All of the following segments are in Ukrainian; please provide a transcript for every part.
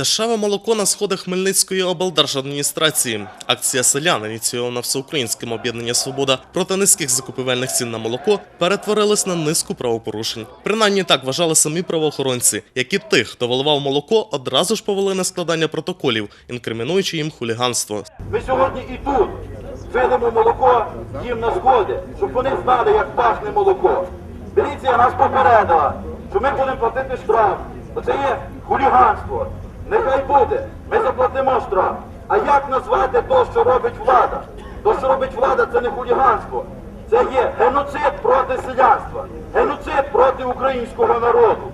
Дешеве молоко на сходах Хмельницької облдержадміністрації. Акція селян, ініційована Всеукраїнським об'єднання Свобода проти низьких закупівельних цін на молоко, перетворилась на низку правопорушень. Принаймні так вважали самі правоохоронці, які тих, хто виливав молоко, одразу ж повели на складання протоколів, інкримінуючи їм хуліганство. Ми сьогодні і тут вилимо молоко їм на сходи, щоб вони знали, як пахне молоко. Міліція нас попередила, що ми будемо платити штраф. Оце є хуліганство. Нехай буде, ми заплатимо штраф. А як назвати то, що робить влада? То, що робить влада, це не хуліганство. Це є геноцид проти селянства, геноцид проти українського народу.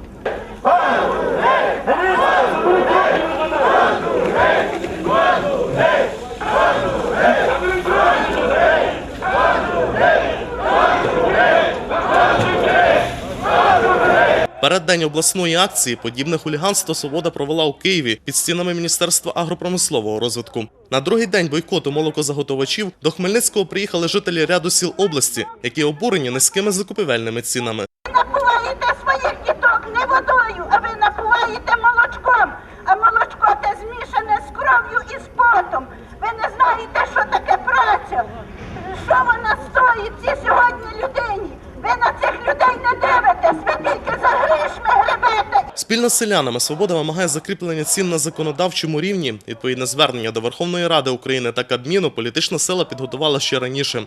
Перед день обласної акції подібне хуліганство Свобода провела у Києві під стінами Міністерства агропромислового розвитку. На другий день бойкоту молокозаготовачів до Хмельницького приїхали жителі ряду сіл області, які обурені низькими закупівельними цінами. Ви напуваєте своїх діток не водою, а ви напуваєте молочком. А молочко те змішане з кров'ю і з потом. Ви не знаєте, що таке праця. Що вона стоїть цій сьогодні людині? Ви на цих Спільно з селянами Свобода вимагає закріплення цін на законодавчому рівні. Відповідне звернення до Верховної Ради України та Кабміну політична сила підготувала ще раніше.